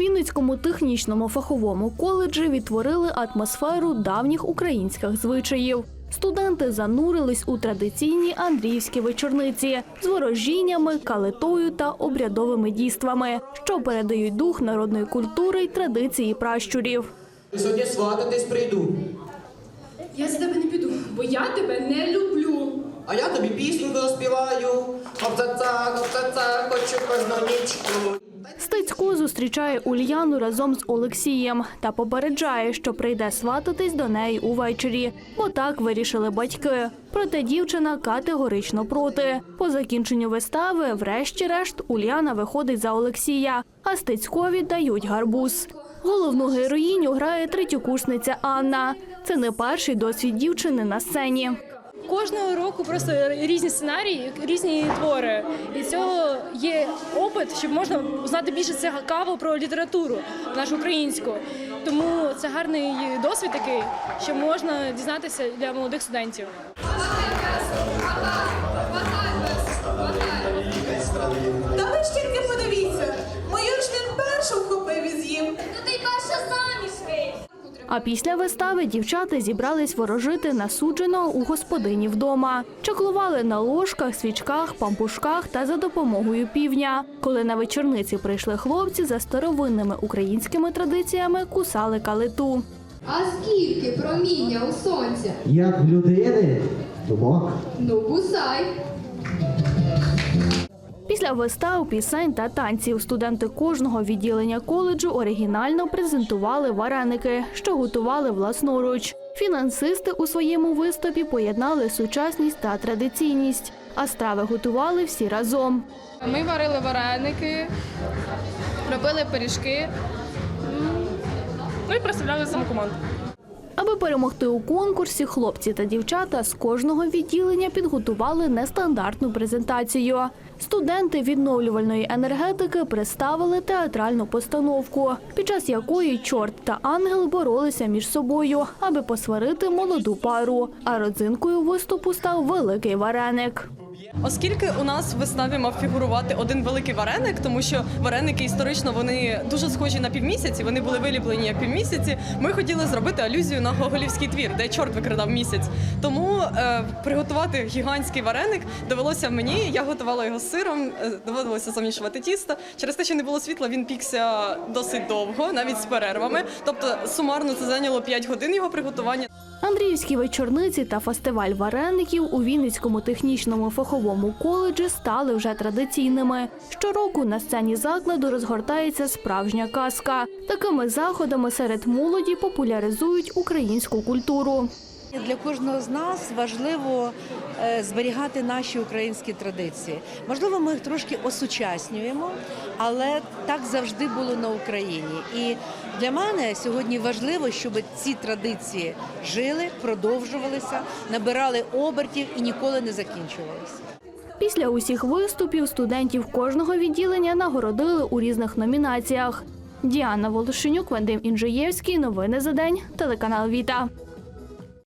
Вінницькому технічному фаховому коледжі відтворили атмосферу давніх українських звичаїв. Студенти занурились у традиційні андріївські вечорниці з ворожіннями, калитою та обрядовими дійствами, що передають дух народної культури й традиції пращурів. Сьогодні свататись прийду, Я за тебе не піду, бо я тебе не люблю. а я тобі пісню заспіваю. Обцаца, обцаца, хочу кожну нічку. Зустрічає Ульяну разом з Олексієм та попереджає, що прийде свататись до неї увечері, бо так вирішили батьки. Проте дівчина категорично проти. По закінченню вистави, врешті-решт, Уляна виходить за Олексія, а Стецькові дають гарбуз. Головну героїню грає третьокурсниця Анна. Це не перший досвід дівчини на сцені. Кожного року просто різні сценарії, різні твори. І цього є опит, щоб можна знати більше цікаво про літературу нашу українську. Тому це гарний досвід такий, що можна дізнатися для молодих студентів. Та ви ж тільки подивіться, А після вистави дівчата зібрались ворожити насудженого у господині вдома. Чаклували на ложках, свічках, пампушках та за допомогою півня. Коли на вечорниці прийшли хлопці за старовинними українськими традиціями кусали калиту. А скільки проміння у сонця? Як в людини, думок. Ну, кусай. Після вистав, пісень та танців студенти кожного відділення коледжу оригінально презентували вареники, що готували власноруч. Фінансисти у своєму виступі поєднали сучасність та традиційність, а страви готували всі разом. Ми варили вареники, робили пиріжки. Ну і представляли саму команду. Аби перемогти у конкурсі, хлопці та дівчата з кожного відділення підготували нестандартну презентацію. Студенти відновлювальної енергетики представили театральну постановку, під час якої чорт та ангел боролися між собою, аби посварити молоду пару. А родзинкою виступу став великий вареник. Оскільки у нас в виставі мав фігурувати один великий вареник, тому що вареники історично вони дуже схожі на півмісяці, вони були виліплені як півмісяці. Ми хотіли зробити алюзію на гоголівський твір, де чорт викрадав місяць. Тому е, приготувати гігантський вареник довелося мені. Я готувала його з сиром, е, доводилося замішувати тісто. Через те, що не було світла, він пікся досить довго, навіть з перервами. Тобто сумарно це зайняло 5 годин його приготування. Андріївські вечорниці та фестиваль вареників у Вінницькому технічному фаховому коледжі стали вже традиційними. Щороку на сцені закладу розгортається справжня казка. Такими заходами серед молоді популяризують українську культуру. Для кожного з нас важливо е, зберігати наші українські традиції. Можливо, ми їх трошки осучаснюємо, але так завжди було на Україні. І для мене сьогодні важливо, щоб ці традиції жили, продовжувалися, набирали обертів і ніколи не закінчувалися. Після усіх виступів студентів кожного відділення нагородили у різних номінаціях. Діана Волошенюк, Вадим Інжиєвський. Новини за день. Телеканал Віта.